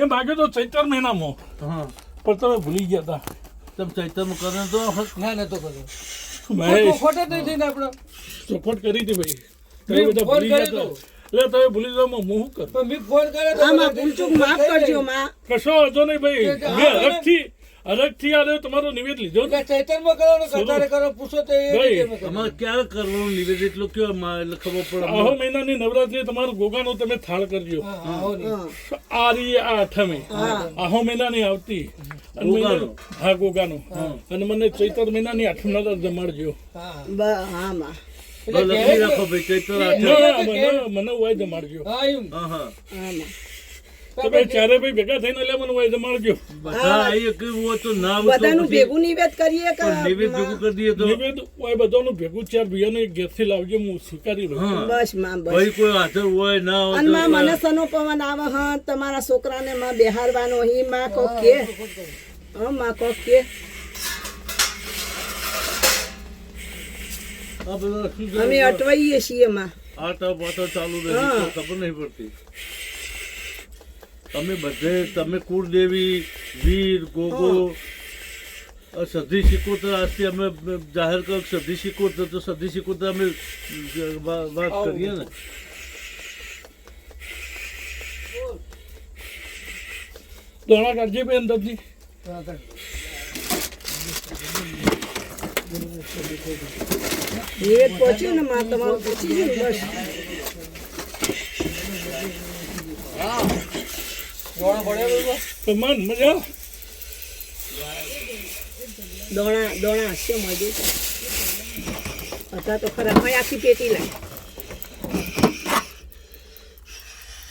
એ માગ્યો તો ચૈતર મહિનામાં. હા. પણ તમે ભૂલી ગયા હતા તમે ચૈતરમાં કરે તો ના નતો કર્યો. હતા ખોટો જ નથી ને આપણો સપોર્ટ કરી હતી ભાઈ. તમે બધા ભૂલી ગયા કર્યો હતા એટલે તમે ભૂલી જાવ હું શું કર? પણ મેં ફોન કર્યો તો માફ કરજો માં કશો વાંધો નહીં ભાઈ. મેં અલગથી અલગથી આ તમારો નિવેદ લીધો ચૈતનમાં કરો ને કરો પૂછો તો. અમારે ક્યારે કરવાનું નિવેદ? એટલો કયો ખબર પડે આહો મહિનાની નવરાત્રી તમારો ગોગાનો તમે થાળ કરજો. હો આ અઠમે આહો મહિનાની આવતી. હા ગોગાનો. અને મને ચૈતર મહિનાની આઠમના જમાડજો. હા. મને વાય જમાડજો. હા, એમ. હા હા હા માં તમે ચારે ભાઈ ભેગા થઈને એટલે મને વાય જમાડજો બધા આવીએ કે તો ના બધાનું ભેગું નિવેદ કરીએ કે નિવેદ ભેગું કરી દઈએ તો નિવેદ વાય બધાનું ભેગું ચાર ભાઈઓને લાવજો હું સ્વીકારી લઉં. બસમાં બસ. ભાઈ કોઈ હાજર હોય ના હોય અને માં મને સનો પવન આવે હા તમારા છોકરાને માં બેહારવાનો હી માં કે. હા માં આ? અમે અટવાઈએ છીએ માં. આટા પાટા ચાલુ રહે. તો ખબર નહીં પડતી. તમે બધે તમે કુળદેવી વીર ગોગો સધી શિકોતર આજથી અમે જાહેર કરો સધી શિકોતર તો સધી શિકોતર અમે વાત કરીએ ને. દોણા કાઢજે ભાઈ અંદરથી એ. પહોંચ્યું ને માં તમારું પહોંચી ગયું બસ. મન મજા દોણા દોણા હશે મળ્યું હતા તો ખરા આખી પેટી લાય.